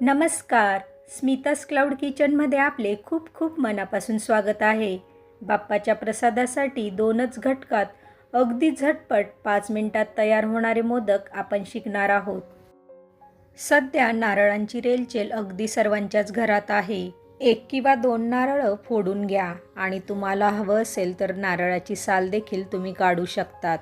नमस्कार. स्मितास क्लाउड किचनमध्ये आपले खूप खूप मनापासून स्वागत आहे. बाप्पाच्या प्रसादासाठी दोनच घटकात अगदी झटपट पाच मिनिटात तयार होणारे मोदक आपण शिकणार आहोत. सध्या नारळांची रेलचेल अगदी सर्वांच्याच घरात आहे. एक किंवा दोन नारळं फोडून घ्या आणि तुम्हाला हवं असेल तर नारळाची साल देखील तुम्ही काढू शकतात.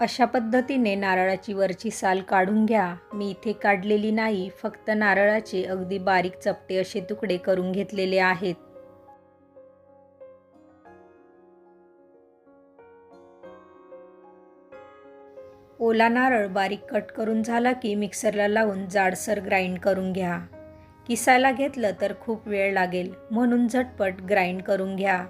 अशा पद्धतीने नारळाची वरची साल काढून घ्या. मी इथे काढलेली नाही फक्त नारळाचे अगदी बारीक चपटे असे तुकडे करून घेतलेले आहेत. ओला नारळ बारीक कट करून झाला की मिक्सरला लावून जाडसर ग्राइंड करून घ्या. किसायला घेतलं तर खूप वेळ लागेल म्हणून झटपट ग्राइंड करून घ्या.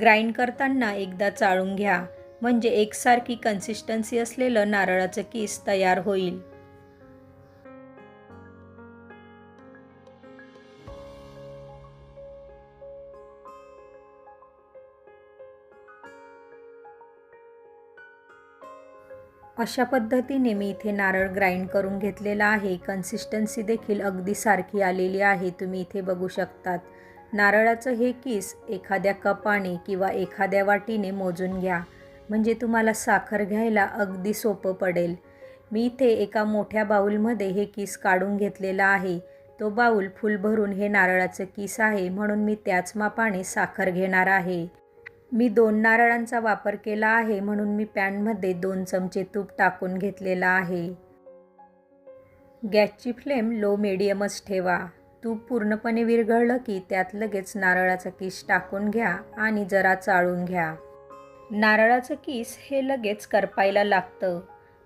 ग्राइंड करताना एकदा चाळून घ्या. म्हणजे एकसारखी कन्सिस्टन्सी असलेलं नारळाचं केस तयार होईल. अशा पद्धतीने मी इथे नारळ ग्राइंड करून घेतलेला आहे. कन्सिस्टन्सी देखील अगदी सारखी आलेली आहे. तुम्ही इथे बघू शकतात. नारळाचं हे किस एखाद्या कपाने किंवा एखाद्या वाटीने मोजून घ्या. म्हणजे तुम्हाला साखर घ्यायला अगदी सोपं पडेल. मी इथे एका मोठ्या बाऊलमध्ये हे किस काढून घेतलेला आहे. तो बाऊल फुल भरून हे नारळाचं किस आहे म्हणून मी त्याच मापाने साखर घेणार आहे. मी दोन नारळांचा वापर केला आहे म्हणून मी पॅनमध्ये दोन चमचे तूप टाकून घेतलेला आहे. गॅसची फ्लेम लो मिडियमच ठेवा. तूप पूर्णपणे विरघळलं की त्यात लगेच नारळाचा किस टाकून घ्या आणि जरा चाळून घ्या. नारळाचं किस हे लगेच करपायला लागतं.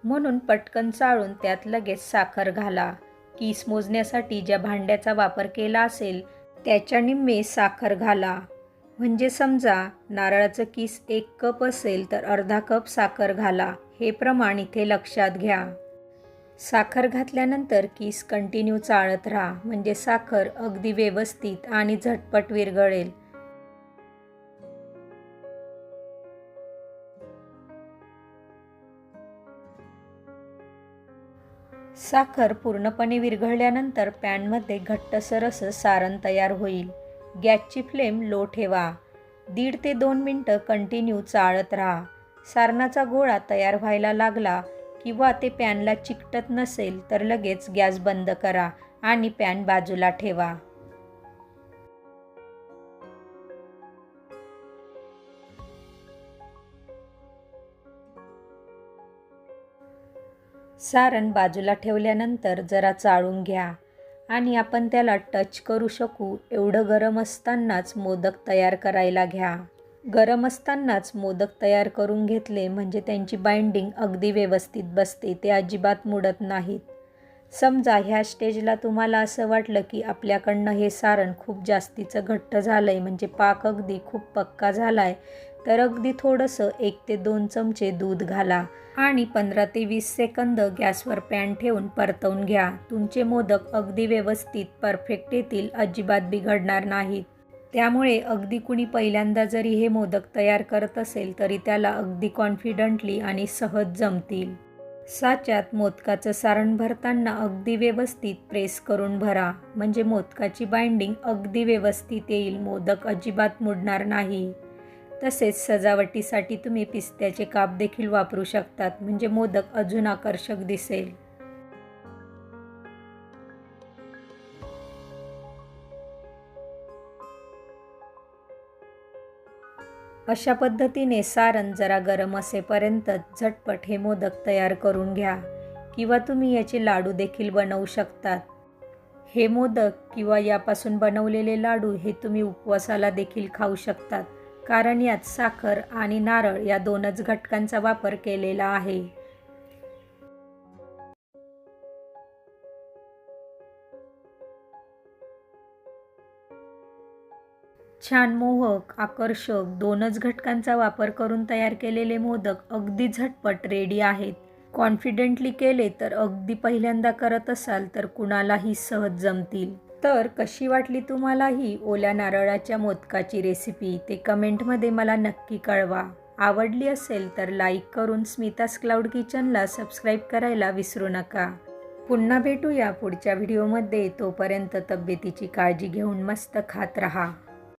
म्हणून पटकन चाळून त्यात लगेच साखर घाला. किस मोजण्यासाठी ज्या भांड्याचा वापर केला असेल त्याच्या निम्मे साखर घाला. म्हणजे समजा नारळाचं किस एक कप असेल तर अर्धा कप साखर घाला. हे प्रमाण इथे लक्षात घ्या. साखर घातल्यानंतर किस कंटिन्यू चाळत राहा. म्हणजे साखर अगदी व्यवस्थित आणि झटपट विरघळेल. साखर पूर्णपणे विरघळल्यानंतर पॅनमध्ये घट्टसर असं सारण तयार होईल. गॅसची फ्लेम लो ठेवा. दीड ते दोन मिनटं कंटिन्यू चाळत राहा. सारणाचा गोळा तयार व्हायला लागला किंवा ते पॅनला चिकटत नसेल तर लगेच गॅस बंद करा आणि पॅन बाजूला ठेवा. सारण बाजूला ठेवल्यानंतर जरा चाळून घ्या आणि आपण त्याला टच करू शकू. एवढं गरम असतानाच मोदक तयार करायला घ्या. गरम असतानाच मोदक तयार करून घेतले म्हणजे त्यांची बाइंडिंग अगदी व्यवस्थित बसते. ते अजिबात मुडत नाहीत. समजा ह्या स्टेजला तुम्हाला असं वाटलं की आपल्याकडनं हे सारण खूप जास्तीचं घट्ट झालं आहे म्हणजे पाक अगदी खूप पक्का झाला आहे तर अगदी थोडंसं एक ते दोन चमचे दूध घाला आणि पंधरा ते वीस सेकंद गॅसवर पॅन ठेवून परतवून घ्या. तुमचे मोदक अगदी व्यवस्थित परफेक्ट येतील अजिबात बिघडणार नाहीत. त्यामुळे अगदी कुणी पहिल्यांदा जरी हे मोदक तयार करत असेल तरी त्याला अगदी कॉन्फिडंटली आणि सहज जमतील. साच्यात मोदकाचं सारण भरताना अगदी व्यवस्थित प्रेस करून भरा. म्हणजे मोदकाची बाइंडिंग अगदी व्यवस्थित येईल मोदक अजिबात मुडणार नाही. तसेच सजावटीसाठी तुम्ही पिस्त्याचे काप देखील वापरू शकतात म्हणजे मोदक अजून आकर्षक दिसेल. अशा पद्धतीने सारण जरा गरम असेपर्यंत झटपट हे मोदक तयार करून घ्या किंवा तुम्ही याचे लाडू देखील बनवू शकतात. हे मोदक किंवा यापासून बनवलेले लाडू हे तुम्ही उपवासाला देखील खाऊ शकतात कारण यात साखर आणि नारळ या दोनच घटकांचा वापर केलेला आहे. छान मोहक आकर्षक दोनच घटकांचा वापर करून तयार केलेले मोदक अगदी झटपट रेडी आहेत. कॉन्फिडेंटली केले तर अगदी पहिल्यांदा करत असाल तर कुणालाही सहज जमतील. तर कशी वाटली तुम्हाला ही ओल्या नारळाच्या मोदकाची रेसिपी ते कमेंटमध्ये मला नक्की कळवा. आवडली असेल तर लाईक करून स्मितास क्लाउड किचनला सबस्क्राईब करायला विसरू नका. पुन्हा भेटूया पुढच्या व्हिडिओमध्ये तोपर्यंत तब्येतीची काळजी घेऊन मस्त खात रहा.